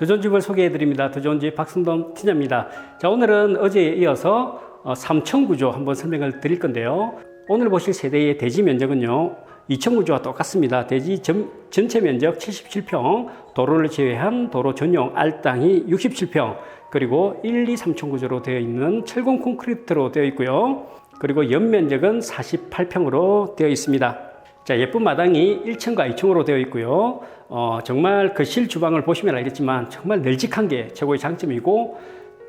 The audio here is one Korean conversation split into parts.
두존집을 소개해 드립니다. 두존집 박승돈 팀장입니다. 자, 오늘은 어제에 이어서 어, 3층 구조 한번 설명을 드릴 건데요. 오늘 보실 세대의 대지 면적은요. 2층 구조와 똑같습니다. 대지 전, 전체 면적 77평, 도로를 제외한 도로 전용 알땅이 67평, 그리고 1, 2, 3층 구조로 되어 있는 철공 콘크리트로 되어 있고요. 그리고 연면적은 48평으로 되어 있습니다. 자, 예쁜 마당이 1층과 2층으로 되어 있고요. 어, 정말 거실 주방을 보시면 알겠지만 정말 널찍한 게 최고의 장점이고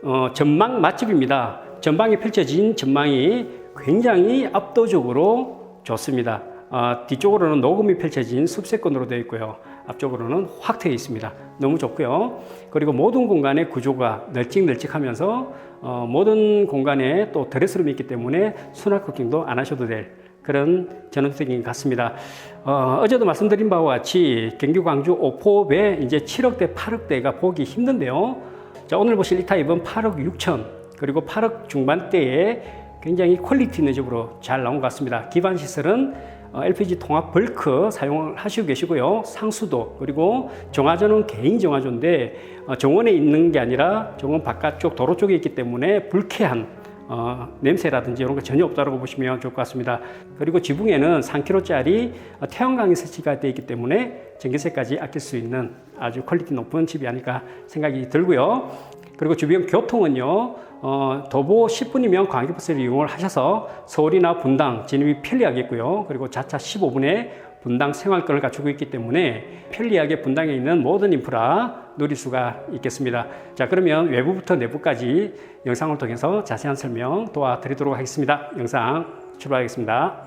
어, 전망 맛집입니다. 전방에 펼쳐진 전망이 굉장히 압도적으로 좋습니다. 어, 뒤쪽으로는 녹음이 펼쳐진 숲세권으로 되어 있고요. 앞쪽으로는 확 트여 있습니다. 너무 좋고요. 그리고 모든 공간의 구조가 널찍널찍하면서 어, 모든 공간에 또 드레스룸이 있기 때문에 수납 쿠킹도 안 하셔도 될 그런 전원주택인 것 같습니다. 어, 제도 말씀드린 바와 같이 경기 광주 오포읍에 이제 7억대, 8억대가 보기 힘든데요. 자, 오늘 보실 이 타입은 8억 6천 그리고 8억 중반대에 굉장히 퀄리티 있는 집으로 잘 나온 것 같습니다. 기반 시설은 어, LPG 통합 벌크 사용을 하시고 계시고요. 상수도 그리고 정화조는 개인 정화조인데 어, 정원에 있는 게 아니라 정원 바깥쪽 도로 쪽에 있기 때문에 불쾌한 어, 냄새라든지 이런 거 전혀 없다고 보시면 좋을 것 같습니다. 그리고 지붕에는 3kg짜리 태양광이 설치가 되어 있기 때문에 전기세까지 아낄 수 있는 아주 퀄리티 높은 집이 아닐까 생각이 들고요. 그리고 주변 교통은요, 어, 도보 10분이면 광역버스를 이용을 하셔서 서울이나 분당 진입이 편리하겠고요. 그리고 자차 15분에 분당 생활권을 갖추고 있기 때문에 편리하게 분당에 있는 모든 인프라 누릴 수가 있겠습니다. 자, 그러면 외부부터 내부까지 영상을 통해서 자세한 설명 도와드리도록 하겠습니다. 영상 출발하겠습니다.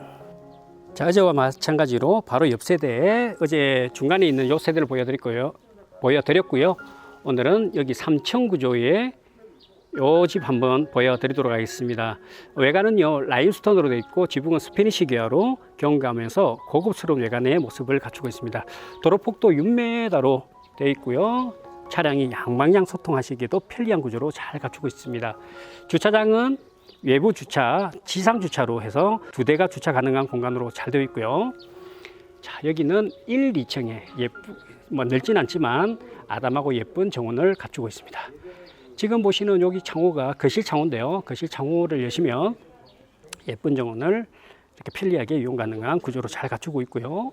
자, 어제와 마찬가지로 바로 옆 세대에 어제 중간에 있는 요 세대를 보여드릴 요 보여드렸고요. 오늘은 여기 3층 구조의 요 집 한번 보여드리도록 하겠습니다. 외관은요 라인스톤으로 되어 있고 지붕은 스페니시 계열로 경감해서 고급스러운 외관의 모습을 갖추고 있습니다. 도로폭도 6m로 되어 있고요. 차량이 양방향 소통하시기에도 편리한 구조로 잘 갖추고 있습니다. 주차장은 외부 주차, 지상 주차로 해서 두 대가 주차 가능한 공간으로 잘 되어 있고요. 자, 여기는 1, 2층에 예쁘, 뭐 넓진 않지만 아담하고 예쁜 정원을 갖추고 있습니다. 지금 보시는 여기 창호가 거실 창호인데요. 거실 창호를 여시면 예쁜 정원을 이렇게 편리하게 이용 가능한 구조로 잘 갖추고 있고요.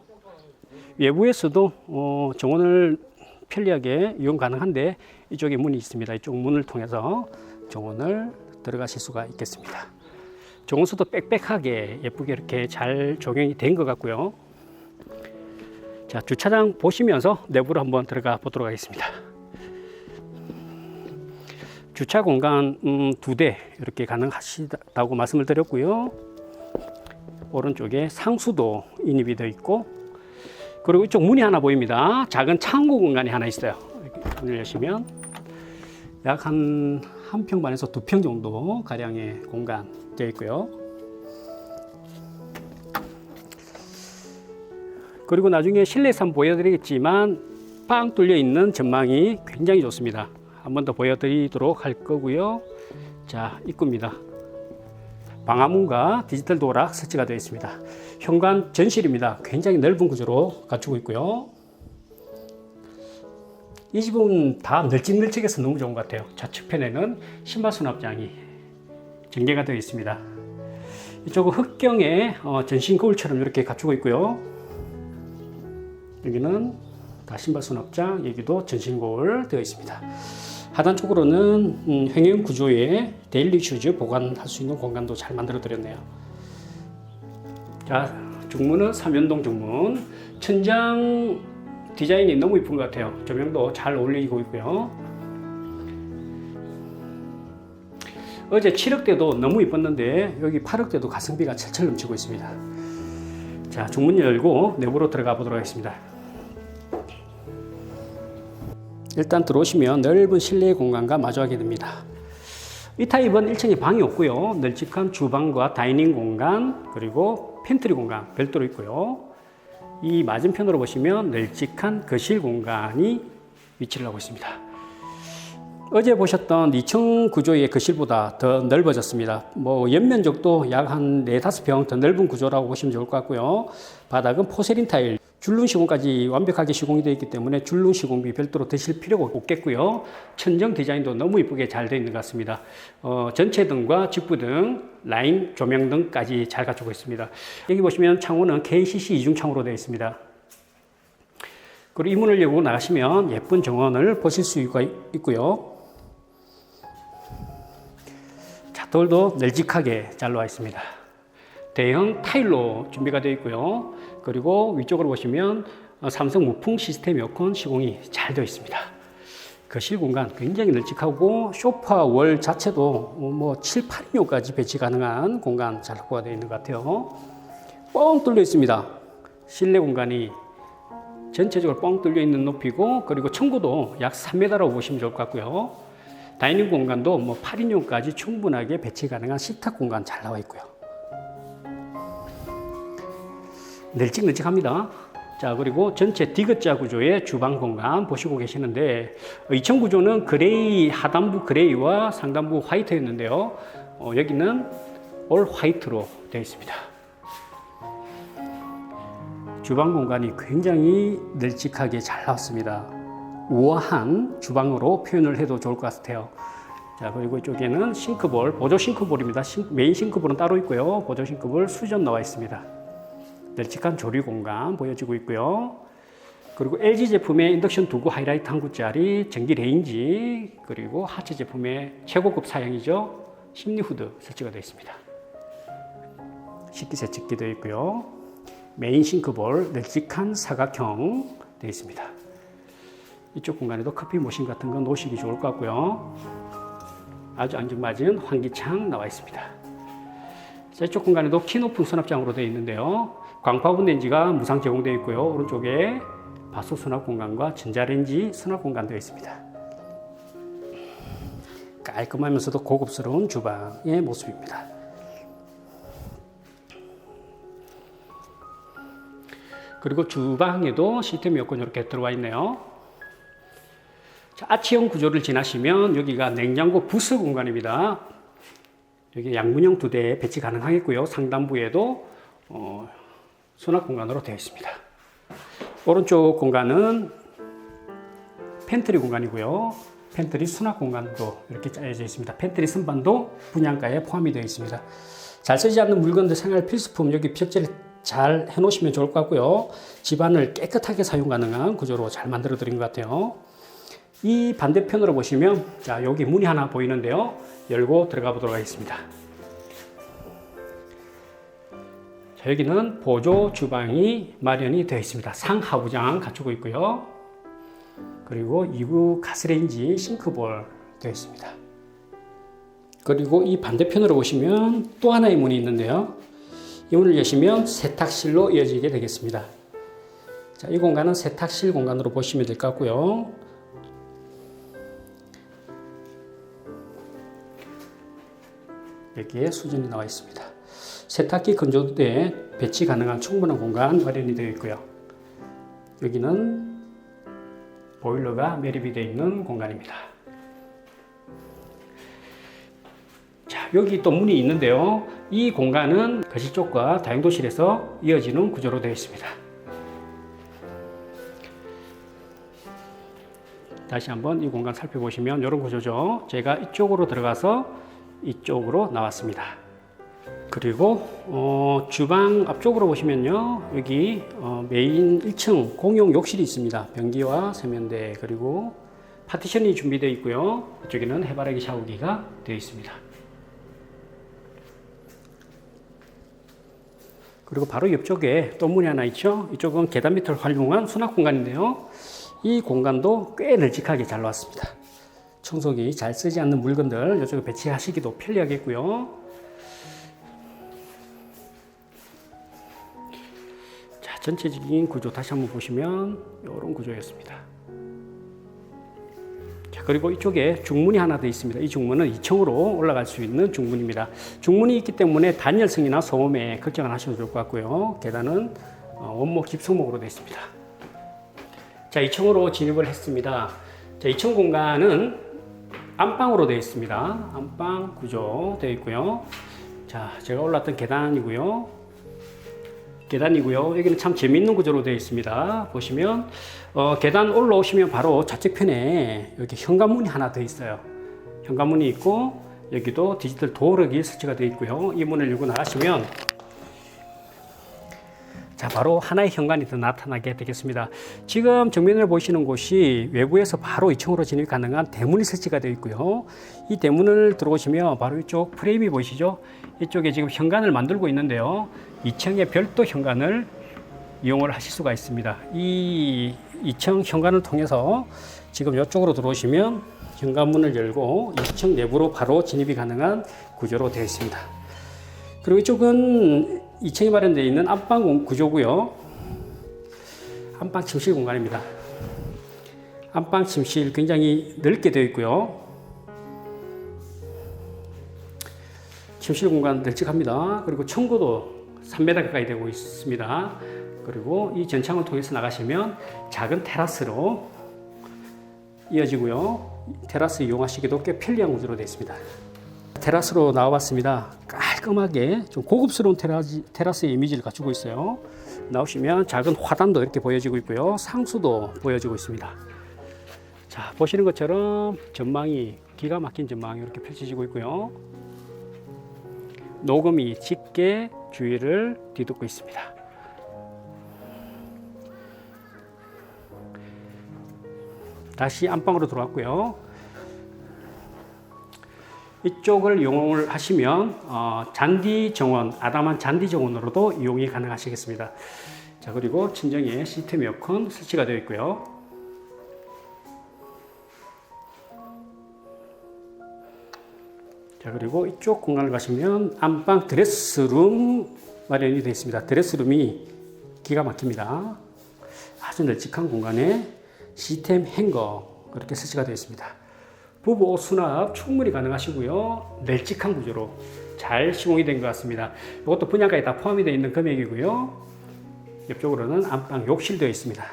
외부에서도 어, 정원을 편리하게 이용 가능한데 이쪽에 문이 있습니다. 이쪽 문을 통해서 정원을 들어가실 수가 있겠습니다. 정원수도 빽빽하게 예쁘게 이렇게 잘 조경이 된 것 같고요. 자, 주차장 보시면서 내부로 한번 들어가 보도록 하겠습니다. 주차 공간 음, 두대 이렇게 가능하시다고 말씀을 드렸고요. 오른쪽에 상수도 인입이 되어 있고 그리고 이쪽 문이 하나 보입니다. 작은 창고 공간이 하나 있어요. 문을 여시면 약 한 한 평 반에서 두 평 정도 가량의 공간 되어 있고요. 그리고 나중에 실내에서 한번 보여드리겠지만 빵 뚫려 있는 전망이 굉장히 좋습니다. 한 번 더 보여드리도록 할 거고요. 자, 입구입니다. 방화문과 디지털 도락 설치가 되어 있습니다. 현관 전실입니다. 굉장히 넓은 구조로 갖추고 있고요. 이 집은 다 널찍널찍해서 너무 좋은 것 같아요. 좌측편에는 신발 수납장이 전개가 되어 있습니다. 이쪽은 흑경의 어, 전신 거울처럼 이렇게 갖추고 있고요. 여기는 다 신발 수납장, 여기도 전신 거울 되어 있습니다. 하단 쪽으로는 음, 횡형 구조의 데일리 슈즈 보관할 수 있는 공간도 잘 만들어 드렸네요. 자, 중문은 삼연동 중문. 천장 디자인이 너무 이쁜 것 같아요. 조명도 잘 어울리고 있고요. 어제 7억대도 너무 이뻤는데 여기 8억대도 가성비가 철철 넘치고 있습니다. 자, 중문 열고 내부로 들어가 보도록 하겠습니다. 일단 들어오시면 넓은 실내 공간과 마주하게 됩니다. 이 타입은 1층에 방이 없고요. 널찍한 주방과 다이닝 공간 그리고 팬트리 공간 별도로 있고요. 이 맞은편으로 보시면 널찍한 거실 공간이 위치를 하고 있습니다. 어제 보셨던 2층 구조의 거실보다 더 넓어졌습니다. 뭐 연면적도 약 한 4, 5평 더 넓은 구조라고 보시면 좋을 것 같고요. 바닥은 포세린 타일, 줄눈 시공까지 완벽하게 시공이 되어 있기 때문에 줄눈 시공비 별도로 드실 필요가 없겠고요. 천정 디자인도 너무 이쁘게 잘 되어 있는 것 같습니다. 어, 전체 등과 직부 등, 라인 조명 등까지 잘 갖추고 있습니다. 여기 보시면 창호는 KCC 이중 창호로 되어 있습니다. 그리고 이 문을 열고 나가시면 예쁜 정원을 보실 수가 있고요. 자, 돌도 널찍하게 잘 나와 있습니다. 대형 타일로 준비가 되어 있고요. 그리고 위쪽으로 보시면 어, 삼성 무풍 시스템 에어컨 시공이 잘 되어 있습니다. 거실 공간 굉장히 널찍하고 소파 월 자체도 뭐 7, 8인용까지 배치 가능한 공간 잘 확보가 되어 있는 것 같아요. 뻥 뚫려 있습니다. 실내 공간이 전체적으로 뻥 뚫려 있는 높이고 그리고 청구도 약 3m라고 보시면 좋을 것 같고요. 다이닝 공간도 뭐 8인용까지 충분하게 배치 가능한 식탁 공간 잘 나와 있고요. 널찍널찍합니다. 자 그리고 전체 디귿자 구조의 주방 공간 보시고 계시는데 2층 구조는 그레이 하단부 그레이와 상단부 화이트였는데요. 어, 여기는 올 화이트로 되어 있습니다. 주방 공간이 굉장히 널찍하게 잘 나왔습니다. 우아한 주방으로 표현을 해도 좋을 것 같아요. 자, 그리고 이쪽에는 싱크볼, 보조 싱크볼입니다. 싱- 메인 싱크볼은 따로 있고요. 보조 싱크볼 수전 나와 있습니다. 널찍한 조리 공간 보여지고 있고요. 그리고 LG 제품의 인덕션 두구 하이라이트 한 구짜리 전기 레인지 그리고 하체 제품의 최고급 사양이죠. 심리 후드 설치가 되어 있습니다. 식기 세척기 되어 있고요. 메인 싱크볼 널찍한 사각형 되어 있습니다. 이쪽 공간에도 커피 머신 같은 거 놓으시기 좋을 것 같고요. 아주 안전맞은 환기창 나와 있습니다. 자, 이쪽 공간에도 키 높은 수납장으로 되어 있는데요. 광파분 렌지가 무상 제공되어 있고요. 오른쪽에 바수 수납 공간과 전자레인지 수납 공간 되어 있습니다. 깔끔하면서도 고급스러운 주방의 모습입니다. 그리고 주방에도 시스템 에어컨이 이렇게 들어와 있네요. 자, 아치형 구조를 지나시면 여기가 냉장고 부스 공간입니다. 여기 양문형 두 대 배치 가능하겠고요. 상단부에도 어, 수납 공간으로 되어 있습니다. 오른쪽 공간은 팬트리 공간이고요. 팬트리 수납 공간도 이렇게 짜여져 있습니다. 팬트리 선반도 분양가에 포함이 되어 있습니다. 잘 쓰지 않는 물건들 생활 필수품 여기 벽지를 잘 해놓으시면 좋을 것 같고요. 집안을 깨끗하게 사용 가능한 구조로 잘 만들어 드린 것 같아요. 이 반대편으로 보시면 자 여기 문이 하나 보이는데요. 열고 들어가 보도록 하겠습니다. 자, 여기는 보조 주방이 마련이 되어 있습니다. 상하부장 갖추고 있고요. 그리고 2구 가스레인지 싱크볼 되어 있습니다. 그리고 이 반대편으로 보시면 또 하나의 문이 있는데요. 이 문을 여시면 세탁실로 이어지게 되겠습니다. 자, 이 공간은 세탁실 공간으로 보시면 될 것 같고요. 여기에 수전이 나와 있습니다. 세탁기 건조대에 배치 가능한 충분한 공간 마련이 되어 있고요. 여기는 보일러가 매립이 되어 있는 공간입니다. 자, 여기 또 문이 있는데요. 이 공간은 거실 쪽과 다용도실에서 이어지는 구조로 되어 있습니다. 다시 한번 이 공간 살펴보시면 이런 구조죠. 제가 이쪽으로 들어가서 이쪽으로 나왔습니다. 그리고 어, 주방 앞쪽으로 보시면요 여기 어, 메인 1층 공용 욕실이 있습니다. 변기와 세면대 그리고 파티션이 준비되어 있고요. 이쪽에는 해바라기 샤워기가 되어 있습니다. 그리고 바로 옆쪽에 또 문이 하나 있죠? 이쪽은 계단 밑을 활용한 수납 공간인데요. 이 공간도 꽤 널찍하게 잘 나왔습니다 청소기 잘 쓰지 않는 물건들 이쪽에 배치하시기도 편리하겠고요 자, 전체적인 구조 다시 한번 보시면 이런 구조였습니다. 자, 그리고 이쪽에 중문이 하나 더 있습니다. 이 중문은 2층으로 올라갈 수 있는 중문입니다. 중문이 있기 때문에 단열성이나 소음에 걱정 안 하셔도 좋을 것 같고요. 계단은 어, 원목 집성목으로 되어 있습니다. 자, 2층으로 진입을 했습니다. 자, 2층 공간은 안방으로 되어 있습니다. 안방 구조 되어 있고요. 자, 제가 올랐던 계단이고요. 계단이고요. 여기는 참 재밌는 구조로 되어 있습니다. 보시면 어, 계단 올라오시면 바로 좌측편에 여기 현관문이 하나 더 있어요. 현관문이 있고 여기도 디지털 도어락이 설치가 되어 있고요. 이 문을 열고 나가시면 자, 바로 하나의 현관이 더 나타나게 되겠습니다. 지금 정면을 보시는 곳이 외부에서 바로 2층으로 진입 가능한 대문이 설치가 되어 있고요. 이 대문을 들어오시면 바로 이쪽 프레임이 보이시죠? 이쪽에 지금 현관을 만들고 있는데요. 2층에 별도 현관을 이용을 하실 수가 있습니다. 이 2층 현관을 통해서 지금 이쪽으로 들어오시면 현관문을 열고 2층 내부로 바로 진입이 가능한 구조로 되어 있습니다. 그리고 이쪽은 2층에 마련되어 있는 안방 공- 구조고요. 안방 침실 공간입니다. 안방 침실 굉장히 넓게 되어 있고요. 침실 공간 널찍합니다. 그리고 청구도 3m 가까이 되고 있습니다. 그리고 이 전창을 통해서 나가시면 작은 테라스로 이어지고요. 테라스 이용하시기도 꽤 편리한 구조로 되어 있습니다. 테라스로 나와봤습니다. 깔끔하게 좀 고급스러운 테라스, 테라스의 이미지를 갖추고 있어요. 나오시면 작은 화단도 이렇게 보여지고 있고요. 상수도 보여지고 있습니다. 자, 보시는 것처럼 전망이 기가 막힌 전망이 이렇게 펼쳐지고 있고요. 녹음이 짙게 주위를 뒤덮고 있습니다. 다시 안방으로 들어왔고요. 이쪽을 이용을 하시면 어, 잔디 정원, 아담한 잔디 정원으로도 이용이 가능하시겠습니다. 자 그리고 친정에 시스템 에어컨 설치가 되어 있고요. 자 그리고 이쪽 공간을 가시면 안방 드레스룸 마련이 되어 있습니다. 드레스룸이 기가 막힙니다. 아주 널찍한 공간에 시스템 행거 그렇게 설치가 되어 있습니다. 부부 옷 수납 충분히 가능하시고요. 널찍한 구조로 잘 시공이 된 것 같습니다. 이것도 분양가에 다 포함이 되어 있는 금액이고요. 옆쪽으로는 안방 욕실 되어 있습니다.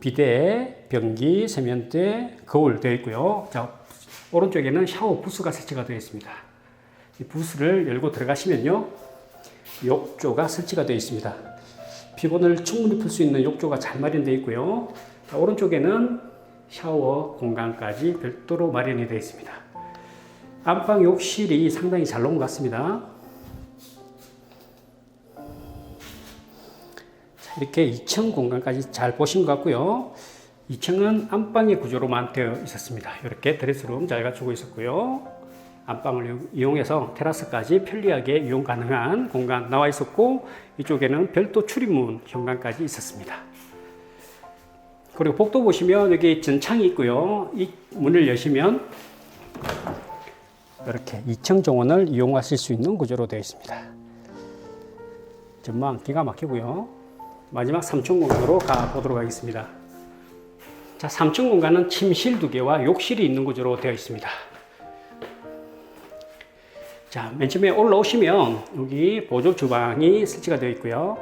비대, 변기, 세면대, 거울 되어 있고요. 자, 오른쪽에는 샤워 부스가 설치가 되어 있습니다. 이 부스를 열고 들어가시면요. 욕조가 설치가 되어 있습니다. 피곤을 충분히 풀 수 있는 욕조가 잘 마련되어 있고요. 자, 오른쪽에는 샤워 공간까지 별도로 마련이 되어 있습니다. 안방 욕실이 상당히 잘 놓은 것 같습니다. 자, 이렇게 2층 공간까지 잘 보신 것 같고요. 2층은 안방의 구조로만 되어 있었습니다. 이렇게 드레스룸 잘 갖추고 있었고요. 안방을 이용해서 테라스까지 편리하게 이용 가능한 공간 나와 있었고 이쪽에는 별도 출입문 현관까지 있었습니다. 그리고 복도 보시면 여기 전창이 있고요. 이 문을 여시면 이렇게 2층 정원을 이용하실 수 있는 구조로 되어 있습니다. 전망 기가 막히고요. 마지막 3층 공간으로 가보도록 하겠습니다. 자, 3층 공간은 침실 두 개와 욕실이 있는 구조로 되어 있습니다. 자, 맨 처음에 올라오시면 여기 보조 주방이 설치가 되어 있고요.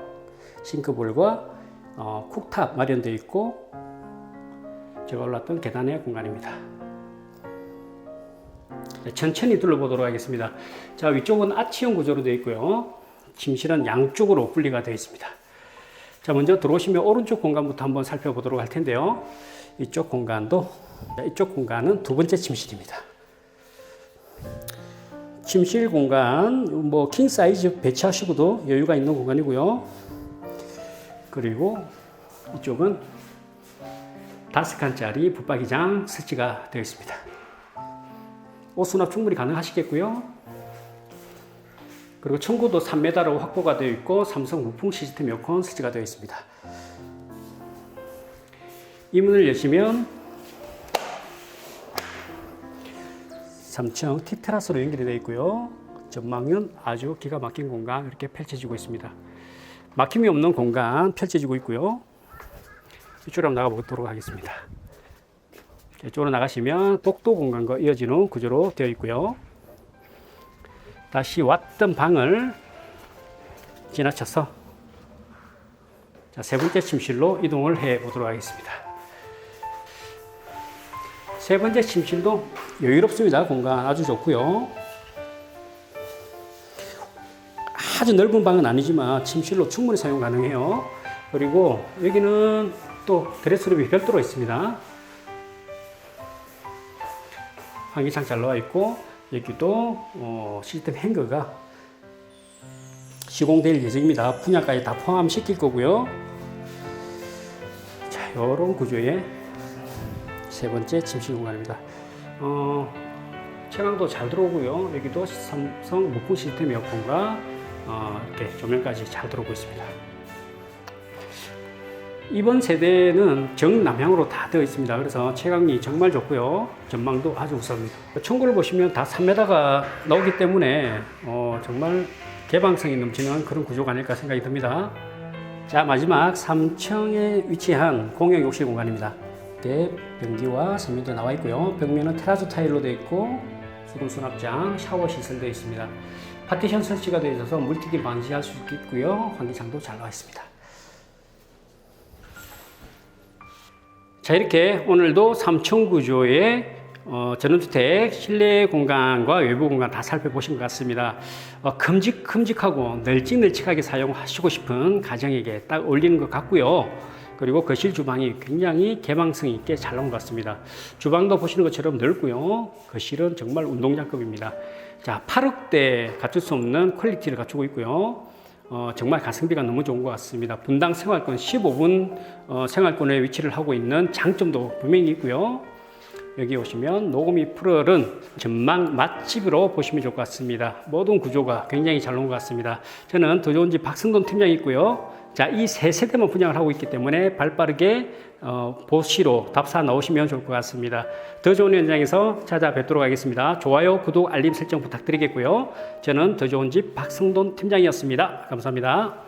싱크볼과 어, 쿡탑 마련되어 있고 제가 올랐던 계단의 공간입니다. 네, 천천히 둘러보도록 하겠습니다. 자, 위쪽은 아치형 구조로 되어 있고요. 침실은 양쪽으로 분리가 되어 있습니다. 자, 먼저 들어오시면 오른쪽 공간부터 한번 살펴보도록 할 텐데요. 이쪽 공간도, 이쪽 공간은 두 번째 침실입니다. 침실 공간, 뭐, 킹 사이즈 배치하시고도 여유가 있는 공간이고요. 그리고 이쪽은 다섯 칸짜리 붙박이장 설치가 되어 있습니다. 옷 수납 충분히 가능하시겠고요. 그리고 청구도 3m로 확보가 되어 있고 삼성 무풍 시스템 에어컨 설치가 되어 있습니다. 이 문을 여시면 3층 티테라스로 연결이 되어 있고요. 전망은 아주 기가 막힌 공간 이렇게 펼쳐지고 있습니다. 막힘이 없는 공간 펼쳐지고 있고요. 이쪽으로 한번 나가보도록 하겠습니다. 이쪽으로 나가시면 복도 공간과 이어지는 구조로 되어 있고요. 다시 왔던 방을 지나쳐서 자, 세 번째 침실로 이동을 해 보도록 하겠습니다. 세 번째 침실도 여유롭습니다. 공간 아주 좋고요. 아주 넓은 방은 아니지만 침실로 충분히 사용 가능해요. 그리고 여기는 또 드레스룸이 별도로 있습니다. 환기창 잘 나와 있고 여기도 어, 시스템 행거가 시공될 예정입니다. 분야까지 다 포함시킬 거고요. 자, 이런 구조의 세 번째 침실 공간입니다. 어, 채광도 잘 들어오고요. 여기도 삼성 무풍 시스템 에어컨과 어, 이렇게 조명까지 잘 들어오고 있습니다. 이번 세대는 정남향으로 다 되어 있습니다. 그래서 채광이 정말 좋고요. 전망도 아주 우수합니다. 청구를 보시면 다 3m가 나오기 때문에 어, 정말 개방성이 넘치는 그런 구조가 아닐까 생각이 듭니다. 자 마지막 3층에 위치한 공용 욕실 공간입니다. 이렇게 변기와 세면대 나와 있고요. 벽면은 테라조 타일로 되어 있고 수동 수납장, 샤워 시설되어 있습니다. 파티션 설치가 되어 있어서 물튀기 방지할 수 있고요. 환기창도 잘 나와 있습니다. 자 이렇게 오늘도 3층 구조의 어, 전원주택 실내 공간과 외부 공간 다 살펴보신 것 같습니다. 어, 큼직큼직하고 널찍널찍하게 사용하시고 싶은 가정에게 딱 어울리는 것 같고요. 그리고 거실 주방이 굉장히 개방성 있게 잘 나온 것 같습니다. 주방도 보시는 것처럼 넓고요. 거실은 정말 운동장급입니다. 자, 8억대 갖출 수 없는 퀄리티를 갖추고 있고요. 어, 정말 가성비가 너무 좋은 것 같습니다. 분당 생활권 15분 어, 생활권에 위치를 하고 있는 장점도 분명히 있고요. 여기 오시면 노고미 프럴은 전망 맛집으로 보시면 좋을 것 같습니다. 모든 구조가 굉장히 잘 나온 것 같습니다. 저는 더 좋은 집 박승돈 팀장이 있고요. 자, 이 세 세대만 분양을 하고 있기 때문에 발 빠르게 어, 보시로 답사 넣으시면 좋을 것 같습니다. 더 좋은 현장에서 찾아뵙도록 하겠습니다. 좋아요, 구독, 알림 설정 부탁드리겠고요. 저는 더 좋은 집 박승돈 팀장이었습니다. 감사합니다.